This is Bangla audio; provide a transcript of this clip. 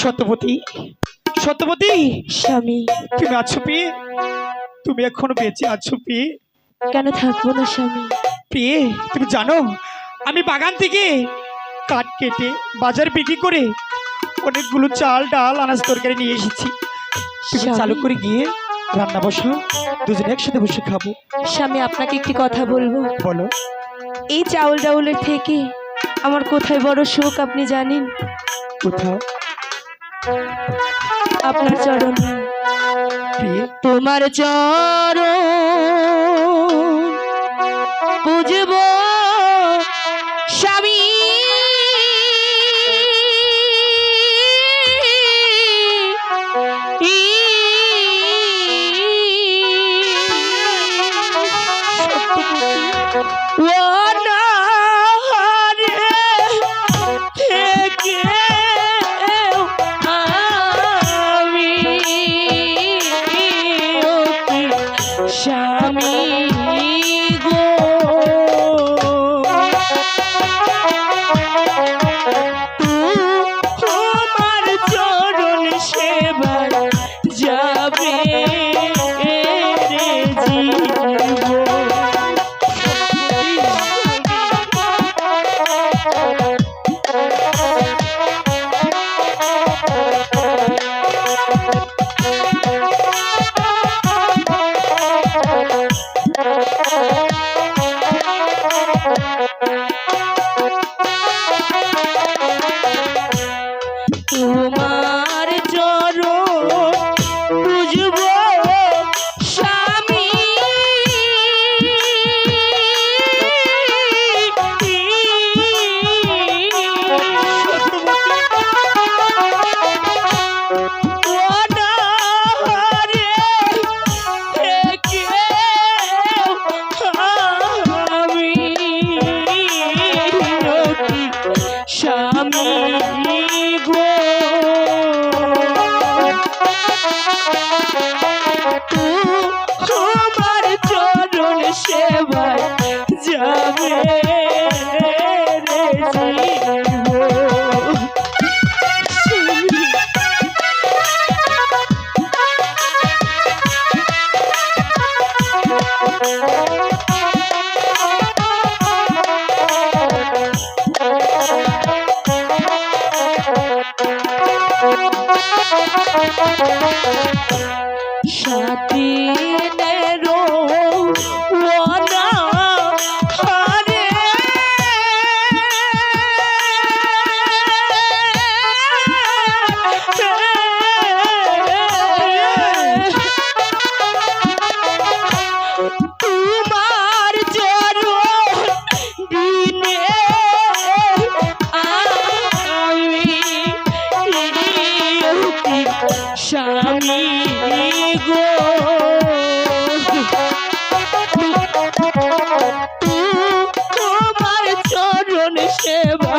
সত্যবতী সত্যপতি? স্বামী। তুমি আছো পেয়ে তুমি এখনও বেঁচে আছো পেয়ে কেন থাকব না স্বামী? পেয়ে তুমি জানো আমি বাগান থেকে কাঠ কেটে বাজার বিক্রি করে অনেকগুলো চাল ডাল আনাজ তরকারি নিয়ে এসেছি। তুমি চালু করে গিয়ে রান্না বসো দুজনে একসাথে বসে খাব। স্বামী আপনাকে একটি কথা বলব? বলো। এই চাউল ডাউলের থেকে আমার কোথায় বড় সুখ আপনি জানেন? কোথাও আপনার চরণ। তোমার চরণ বুঝব স্বামী গো। তোমার চরণ সেবা